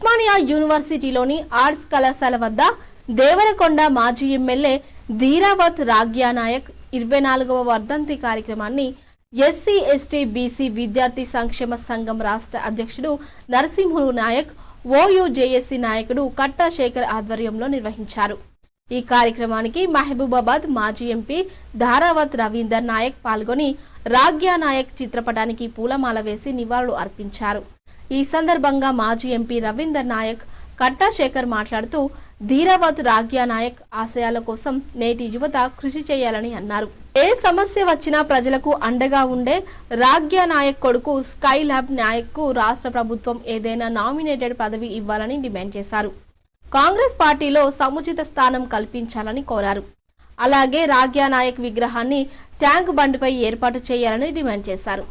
Osmania యూనివర్సిటీలోని arts కళాశాల వద్ద దేవరకొండ మాజీ ఎమ్మెల్యే ధీరావత్ రాగ్యానాయక్ ఇరవై నాలుగవ వర్ధంతి కార్యక్రమాన్ని ఎస్సీ ఎస్టీ బీసీ విద్యార్థి సంక్షేమ సంఘం రాష్ట్ర అధ్యక్షుడు నరసింహులు నాయక్ ఓయూజేఎస్సీ నాయకుడు కట్టా శేఖర్ ఆధ్వర్యంలో నిర్వహించారు. ఈ కార్యక్రమానికి మహబూబాబాద్ మాజీ ఎంపీ ధారావత్ రవీందర్ నాయక్ పాల్గొని రాగ్యా నాయక్ చిత్రపటానికి పూలమాల వేసి నివాళులు అర్పించారు. ఈ సందర్భంగా మాజీ ఎంపీ రవీందర్ నాయక్ కట్టా శేఖర్ మాట్లాడుతూ ధీరావత్ రాగ్యా నాయక్ ఆశయాల కోసం నేటి యువత కృషి చేయాలని అన్నారు. ఏ సమస్య వచ్చినా ప్రజలకు అండగా ఉండే రాగ్యా నాయక్ కొడుకు స్కై ల్యాబ్ నాయక్కు రాష్ట్ర ప్రభుత్వం ఏదైనా నామినేటెడ్ పదవి ఇవ్వాలని డిమాండ్ చేశారు. కాంగ్రెస్ పార్టీలో సముచిత స్థానం కల్పించాలని కోరారు. అలాగే రాగ్యా నాయక్ విగ్రహాన్ని ట్యాంక్ బండిపై ఏర్పాటు చేయాలని డిమాండ్ చేశారు.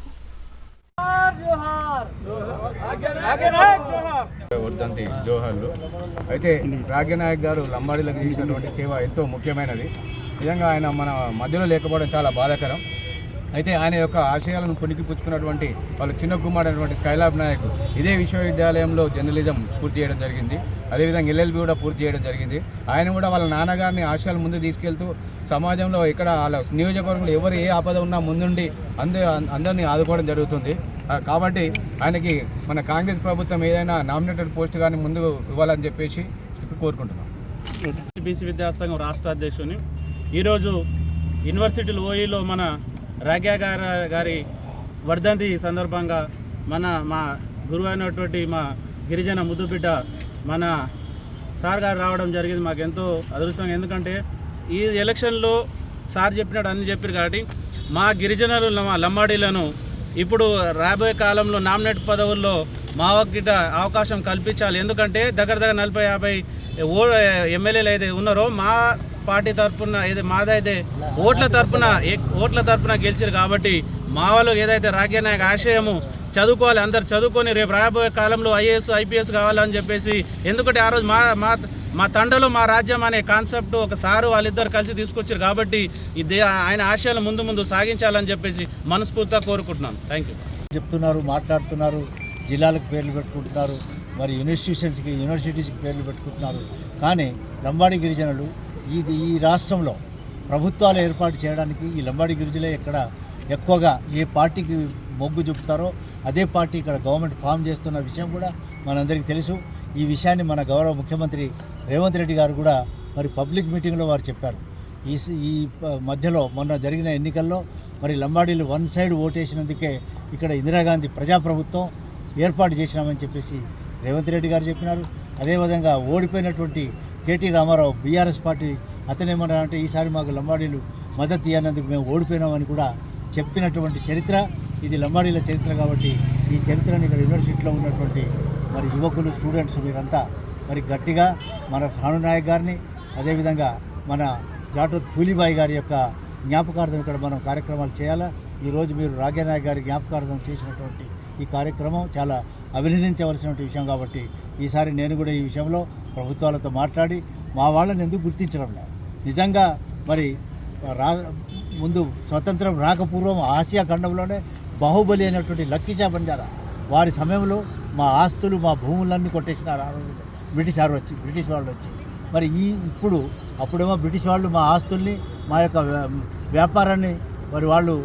వర్ధంతి జోహర్లు. అయితే రాగ్యనాయక్ గారు లంబాడీలకు చేసినటువంటి సేవ ఎంతో ముఖ్యమైనది. నిజంగా ఆయన మన మధ్యలో లేకపోవడం చాలా బాధాకరం. అయితే ఆయన యొక్క ఆశయాలను పుణికిపుచ్చుకున్నటువంటి వాళ్ళ చిన్న కుమారుడైనటువంటి స్కైలాబ్ నాయక్ ఇదే విశ్వవిద్యాలయంలో జర్నలిజం పూర్తి చేయడం జరిగింది. అదేవిధంగా ఎల్ఎల్బి కూడా పూర్తి చేయడం జరిగింది. ఆయన కూడా వాళ్ళ నాన్నగారిని ఆశయాలు ముందు తీసుకెళ్తూ సమాజంలో ఇక్కడ వాళ్ళ నియోజకవర్గంలో ఎవరు ఏ ఆపద ఉన్నా ముందుండి అందరి అందరినీ ఆదుకోవడం జరుగుతుంది. కాబట్టి ఆయనకి మన కాంగ్రెస్ ప్రభుత్వం ఏదైనా నామినేటెడ్ పోస్ట్ కానీ ముందు ఇవ్వాలని చెప్పేసి కోరుకుంటున్నాం. బీసీ విద్యాసంఘం రాష్ట్ర అధ్యక్షుని. ఈరోజు యూనివర్సిటీలు ఓఈలో మన రాగ్యా గారి గారి వర్ధంతి సందర్భంగా మన మా గురువు అయినటువంటి మా గిరిజన ముద్దుబిడ్డ మన సార్ గారు రావడం జరిగింది. మాకు ఎంతో అదృష్టం ఎందుకంటే ఈ ఎలక్షన్లో సార్ చెప్పినట్టు అన్ని చెప్పారు కాబట్టి మా గిరిజనులు మా లంబాడీలను ఇప్పుడు రాబోయే కాలంలో నామినేట్ పదవుల్లో మా ఒక్కట అవకాశం కల్పించాలి. ఎందుకంటే దగ్గర దగ్గర నలభై యాభై ఓ ఎమ్మెల్యేలు అయితే ఉన్నారో మా పార్టీ తరఫున ఏది మాదైతే ఓట్ల తరఫున ఓట్ల తరఫున గెలిచారు కాబట్టి మా వాళ్ళు ఏదైతే రాజ్య నాయక ఆశయము చదువుకోవాలి అందరు చదువుకొని రేపు రాబోయే కాలంలో ఐఏఎస్ ఐపీఎస్ కావాలని చెప్పేసి ఎందుకంటే ఆ రోజు మా మా మా తండలో మా రాజ్యం అనే కాన్సెప్ట్ ఒక సారు వాళ్ళిద్దరు కలిసి తీసుకొచ్చారు కాబట్టి ఇది ఆయన ఆశయాలు ముందు ముందు సాగించాలని చెప్పేసి మనస్ఫూర్తిగా కోరుకుంటున్నాను. థ్యాంక్ యూ చెప్తున్నారు మాట్లాడుతున్నారు జిల్లాలకు పేర్లు పెట్టుకుంటున్నారు మరి ఇన్స్టిట్యూషన్స్కి యూనివర్సిటీస్కి పేర్లు పెట్టుకుంటున్నారు. కానీ లంబాడి గిరిజనులు ఇది ఈ రాష్ట్రంలో ప్రభుత్వాలు ఏర్పాటు చేయడానికి ఈ లంబాడి గిరిజులే ఇక్కడ ఎక్కువగా ఏ పార్టీకి మొగ్గు చూపుతారో అదే పార్టీ ఇక్కడ గవర్నమెంట్ ఫామ్ చేస్తున్న విషయం కూడా మనందరికీ తెలుసు. ఈ విషయాన్ని మన గౌరవ ముఖ్యమంత్రి రేవంత్ రెడ్డి గారు కూడా మరి పబ్లిక్ మీటింగ్లో వారు చెప్పారు. ఈ ఈ మధ్యలో మొన్న జరిగిన ఎన్నికల్లో మరి లంబాడీలు వన్ సైడ్ ఓటేసినందుకే ఇక్కడ ఇందిరాగాంధీ ప్రజాప్రభుత్వం ఏర్పాటు చేసినామని చెప్పేసి రేవంత్ రెడ్డి గారు చెప్పినారు. అదేవిధంగా ఓడిపోయినటువంటి కేటీ రామారావు బీఆర్ఎస్ పార్టీ అతనేమన్నారంటే ఈసారి మాకు లంబాడీలు మద్దతు ఇవ్వనందుకు మేము ఓడిపోయినామని కూడా చెప్పినటువంటి చరిత్ర. ఇది లంబాడీల చరిత్ర కాబట్టి ఈ చరిత్రని ఇక్కడ యూనివర్సిటీలో ఉన్నటువంటి మరి యువకులు స్టూడెంట్స్ మీరంతా మరి గట్టిగా మన సాను నాయక్ గారిని అదేవిధంగా మన జాటోత్ పూలిబాయి గారి యొక్క జ్ఞాపకార్థం ఇక్కడ మనం కార్యక్రమాలు చేయాలా? ఈరోజు మీరు రాగ్యనాయక్ గారి జ్ఞాపకార్థం చేసినటువంటి ఈ కార్యక్రమం చాలా అభినందించవలసినటువంటి విషయం కాబట్టి ఈసారి నేను కూడా ఈ విషయంలో ప్రభుత్వాలతో మాట్లాడి మా వాళ్ళని ఎందుకు గుర్తించడం లేదు? నిజంగా మరి రా ముందు స్వతంత్రం రాకపూర్వం ఆసియా ఖండంలోనే బాహుబలి అయినటువంటి లక్కీచా బంజారా వారి సమయంలో మా ఆస్తులు మా భూములన్నీ కొట్టేసినారు బ్రిటిష్ వారు వచ్చి బ్రిటిష్ వాళ్ళు వచ్చి. మరి ఈ ఇప్పుడు అప్పుడేమో బ్రిటిష్ వాళ్ళు మా ఆస్తుల్ని మా యొక్క వ్యాపారాన్ని మరి వాళ్ళు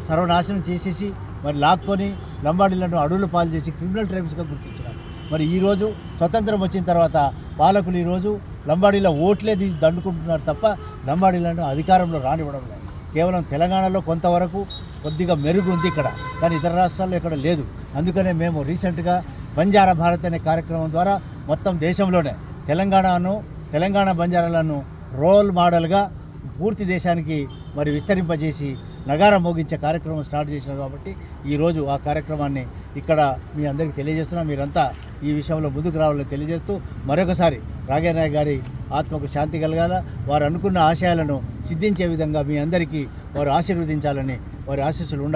సర్వనాశనం చేసేసి మరి లాక్కొని లంబాడీలను అడవులు పాలు చేసి క్రిమినల్ ట్రైబ్స్గా గుర్తించినారు. మరి ఈరోజు స్వతంత్రం వచ్చిన తర్వాత పాలకులు ఈరోజు లంబాడీల ఓట్లే తీసి దండుకుంటున్నారు తప్ప లంబాడీలను అధికారంలో రానివ్వడం లేదు. కేవలం తెలంగాణలో కొంతవరకు కొద్దిగా మెరుగు ఉంది ఇక్కడ కానీ ఇతర రాష్ట్రాల్లో ఇక్కడ లేదు. అందుకనే మేము రీసెంట్గా బంజారా భారత్ అనే కార్యక్రమం ద్వారా మొత్తం దేశంలోనే తెలంగాణను తెలంగాణ బంజారాలను రోల్ మోడల్గా పూర్తి దేశానికి మరి విస్తరింపజేసి నగారం మోగించే కార్యక్రమం స్టార్ట్ చేసినారు కాబట్టి ఈరోజు ఆ కార్యక్రమాన్ని ఇక్కడ మీ అందరికీ తెలియజేస్తున్నాం. మీరంతా ఈ విషయంలో ముందుకు రావాలని తెలియజేస్తూ మరొకసారి రాఘేనాయ్ గారి ఆత్మకు శాంతి కలగాల. వారు అనుకున్న ఆశయాలను సిద్ధించే విధంగా మీ అందరికీ వారు ఆశీర్వదించాలని వారి ఆశీస్సులు ఉండాలి